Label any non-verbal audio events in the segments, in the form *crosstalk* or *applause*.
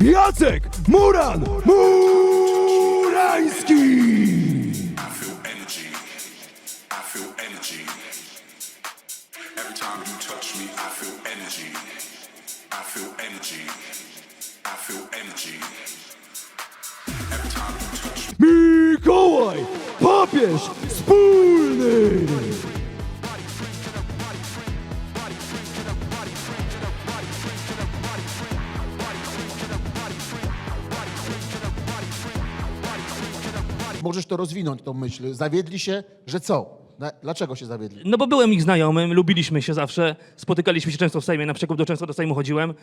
Jacek Muran Murański! I feel energy. Możesz to rozwinąć, tą myśl. Zawiedli się, że co? Na- Dlaczego się zawiedli? No bo byłem ich znajomym, lubiliśmy się zawsze, spotykaliśmy się często w Sejmie, na przykład do często do Sejmu chodziłem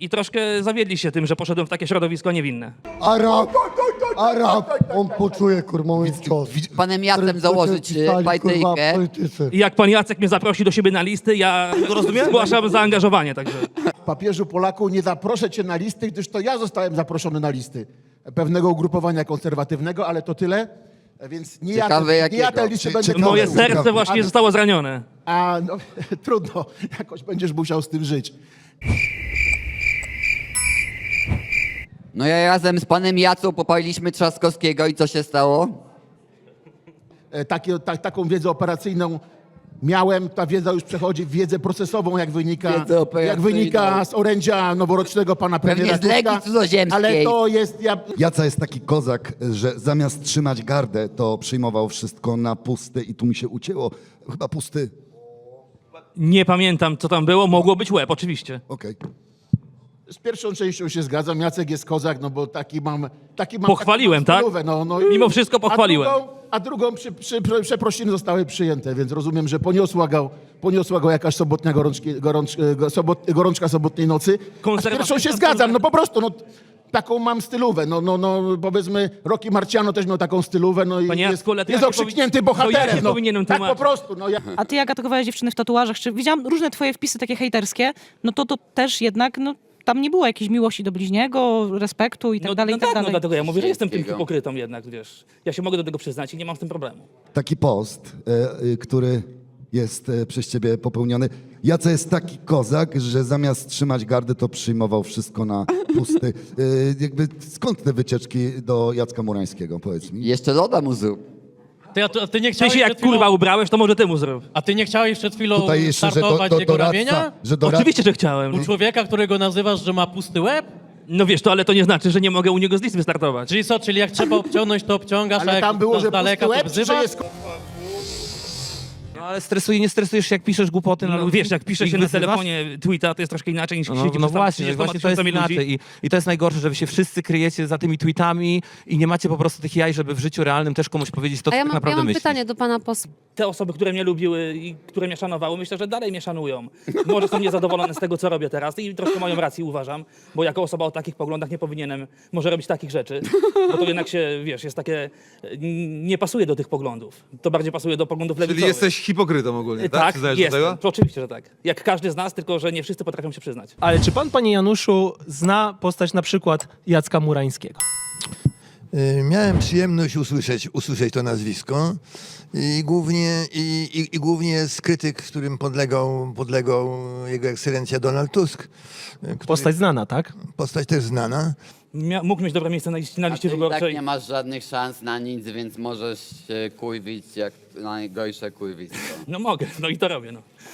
i troszkę zawiedli się tym, że poszedłem w takie środowisko niewinne. Arab, Arab, on poczuje kurwa mój cios. panem Jacem Który założyć pisali, e, pajtyjkę. kurwa, politycy. I jak pan Jacek mnie zaprosi do siebie na listy, ja *laughs* zgłaszam zaangażowanie, także... Papieżu Polaku, nie zaproszę cię na listy, gdyż to ja zostałem zaproszony na listy pewnego ugrupowania konserwatywnego, ale to tyle. Więc nie Ciekawe ja, nie ja jakiego. te będę ciekawe. Moje serce właśnie zostało zranione. A no, *laughs* trudno, jakoś będziesz musiał z tym żyć. No ja razem z panem Jacą popaliliśmy Trzaskowskiego i co się stało? E, Takie, ta, taką wiedzę operacyjną miałem, ta wiedza już przechodzi w wiedzę procesową, jak wynika, Wiedzę jak operacyjną. wynika z orędzia noworocznego pana Pewnie premiera z Legii Tuska. Cudzoziemskiej. Ale to jest, ja, Jaca jest taki kozak, że zamiast trzymać gardę, to przyjmował wszystko na pusty i tu mi się ucięło. Chyba pusty. Nie pamiętam, co tam było, mogło być łeb, oczywiście. Okej. z pierwszą częścią się zgadzam, Jacek jest kozak, no bo taki mam... Taki mam Pochwaliłem, taką tak? stylówę, No, no, i- Mimo wszystko pochwaliłem. A drugą, a drugą przy, przy, przy, przeprosiny zostały przyjęte, więc rozumiem, że poniosła go, poniosła go jakaś sobotnia gorączki, gorącz, go, sobot, gorączka sobotniej nocy. A z pierwszą się zgadzam, no po prostu, no taką mam stylówę, no, no, no powiedzmy Rocky Marciano też miał taką stylówę, no i Panie jest, to jest ja się okrzyknięty ja bohaterem, się no, powinienem tak po tłumaczyć. prostu, no ja... A ty jak atakowałeś dziewczyny w tatuażach, czy widziałam różne twoje wpisy takie hejterskie, no to to też jednak, no tam nie było jakiejś miłości do bliźniego, respektu i tak No, dalej, no i tak tak, no dalej. dlatego ja mówię, że jestem tym Wszystkiego. hipokrytą jednak, wiesz. Ja się mogę do tego przyznać i nie mam z tym problemu. Taki post, e, e, który jest e, przez ciebie popełniony. Jaca jest taki kozak, że zamiast trzymać gardę, to przyjmował wszystko na pusty. E, jakby skąd te wycieczki do Jacka Murańskiego, powiedz mi? Jeszcze loda mu zrób. Ty, a, ty- a ty nie W chciałeś sensie, jak przed chwilą, kurwa ubrałeś, to może ty mu zrób. A ty nie chciałeś przed chwilą Tutaj jeszcze, że do, startować do, jego doradca, ramienia? że doradca, Oczywiście, że chciałem. U człowieka, którego nazywasz, że ma pusty łeb? No wiesz, to ale to nie znaczy, że nie mogę u niego z listy wystartować. Czyli co, czyli jak trzeba obciągnąć, to obciągasz, a Ale jak tam było, z że daleka, pusty to łeb, czy że wzywasz? jest No ale stresuje, nie stresujesz się, jak piszesz głupoty na No, ludzi? wiesz, jak pisze się na wyzywasz? telefonie tweeta, to jest troszkę inaczej niż No, siedzi no przed właśnie, 30 właśnie to jest tysiącami ludzi. inaczej. I, I to jest najgorsze, że wy się wszyscy kryjecie za tymi tweetami i nie macie po prostu tych jaj, żeby w życiu realnym też komuś powiedzieć to, A co ja tak mam, ja naprawdę mam myślisz. pytanie do pana posła. Te osoby, które mnie lubiły i które mnie szanowały, myślę, że dalej mnie szanują. Może są niezadowolone z tego, co robię teraz i troszkę mają rację, uważam, bo jako osoba o takich poglądach nie powinienem może robić takich rzeczy, bo to jednak się, wiesz, jest takie, n- nie pasuje do tych poglądów. To bardziej pasuje do poglądów lewicowych. Czyli jesteś hipokrytą ogólnie, tak? Tak, Przyznajesz do jestem. tego? To oczywiście, że tak. Jak każdy z nas, tylko że nie wszyscy potrafią się przyznać. Ale czy pan, panie Januszu, zna postać na przykład Jacka Murańskiego? Y, Miałem przyjemność usłyszeć, usłyszeć to nazwisko i głównie, i, i, i głównie z krytyk, którym podlegał, podlegał jego ekscelencja Donald Tusk. y, Który, Postać znana, tak? postać też znana. Mia- mógł mieć dobre miejsce na, liście- na A liście ty i tak wyborczej. nie masz żadnych szans na nic, więc możesz się kurwić jak najgorsze kurwisko. No mogę, no i to robię. No.